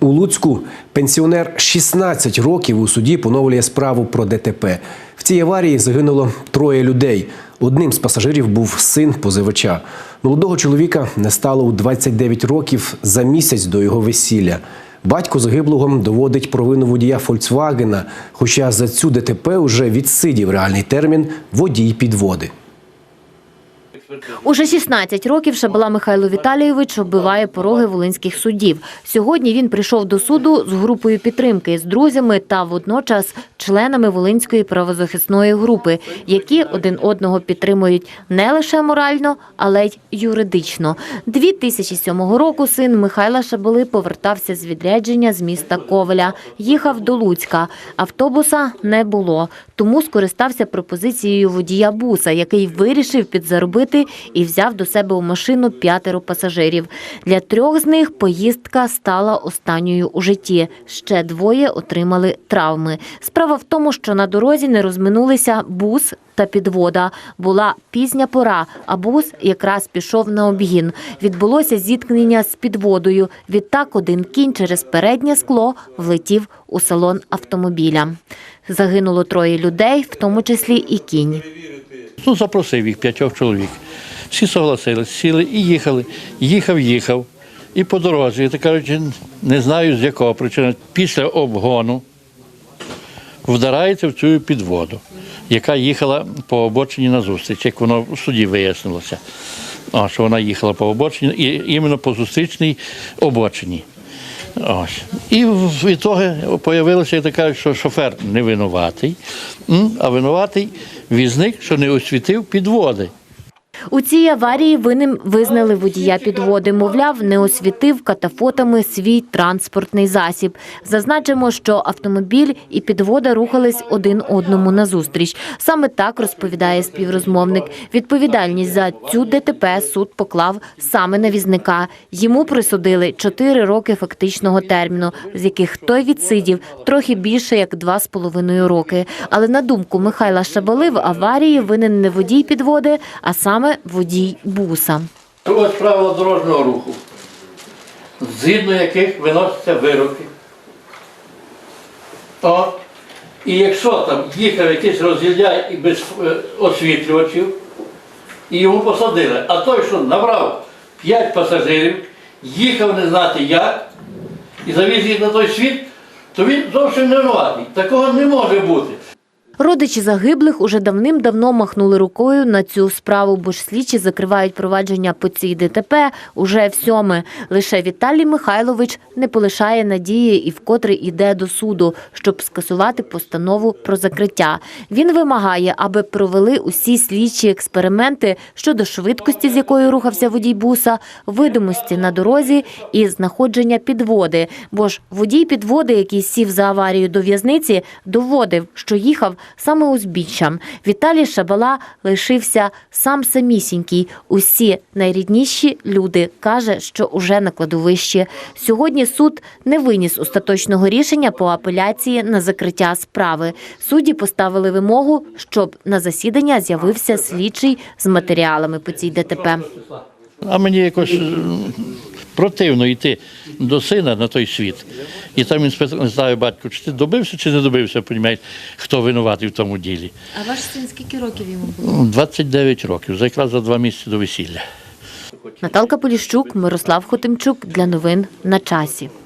У Луцьку пенсіонер 16 років у суді поновлює справу про ДТП. В цій аварії загинуло троє людей. Одним з пасажирів був син позивача. Молодого чоловіка не стало у 29 років за місяць до його весілля. Батько загиблого доводить провину водія Фольксвагена, хоча за цю ДТП уже відсидів реальний термін водій підводи. Уже 16 років Шабала Михайло Віталійович оббиває пороги волинських судів. Сьогодні він прийшов до суду з групою підтримки, з друзями та водночас членами Волинської правозахисної групи, які один одного підтримують не лише морально, але й юридично. 2007 року син Михайла Шабали повертався з відрядження з міста Ковеля. Їхав до Луцька. Автобуса не було, тому скористався пропозицією водія буса, який вирішив підзаробити і взяв до себе у машину п'ятеро пасажирів. Для трьох з них поїздка стала останньою у житті. Ще двоє отримали травми. Справа в тому, що на дорозі не розминулися бус та підвода. Була пізня пора, а бус якраз пішов на обгін. Відбулося зіткнення з підводою. Відтак один кінь через переднє скло влетів у салон автомобіля. Загинуло троє людей, в тому числі і кінь. Ну, запросив їх п'ятьох чоловік. Всі согласились, сіли і їхали. Їхав, їхав. І по дорозі, так кажуть, не знаю з якого причини, після обгону вдарається в цю підводу, яка їхала по обочині на зустріч, як воно в суді вияснилося. О, що вона їхала по обочині, і іменно по зустрічній обочині. Ось. І в ітоги з'явилося таке, що шофер не винуватий, а винуватий візник, що не освітив підводи. У цій аварії винним визнали водія підводи. Мовляв, не освітив катафотами свій транспортний засіб. Зазначимо, що автомобіль і підвода рухались один одному назустріч. Саме так розповідає співрозмовник. Відповідальність за цю ДТП суд поклав саме на візника. Йому присудили 4 роки фактичного терміну, з яких той відсидів трохи більше як 2,5 роки. Але на думку Михайла Шабали, в аварії винен не водій підводи, а саме водій буса. Ось правила дорожнього руху, згідно яких виносяться вироки. О, і якщо там їхав якийсь розгільдяй і без е, освітлювачів, і йому посадили, а той, що набрав 5 пасажирів, їхав не знати як, і завіз їх на той світ, то він зовсім не винуватий. Такого не може бути. Родичі загиблих уже давним-давно махнули рукою на цю справу, бо ж слідчі закривають провадження по цій ДТП уже в сьоме. Лише Віталій Михайлович не полишає надії і вкотре йде до суду, щоб скасувати постанову про закриття. Він вимагає, аби провели усі слідчі експерименти щодо швидкості, з якою рухався водій буса, видимості на дорозі і знаходження підводи. Бо ж водій підводи, який сів за аварію до в'язниці, доводив, що їхав саме узбіччям. Віталій Шабала лишився сам самісінький. Усі найрідніші люди каже, що уже на кладовищі. Сьогодні суд не виніс остаточного рішення по апеляції на закриття справи. Судді поставили вимогу, щоб на засідання з'явився слідчий з матеріалами по цій ДТП. А мені якось противно йти до сина на той світ. І там він спитав, не знаю, батько, чи ти добився, чи не добився, розумієте, хто винуватий в тому ділі. А ваш син скільки років йому було? М, 29 років, за якраз за два місяці до весілля. Наталка Поліщук, Мирослав Хотимчук для новин на часі.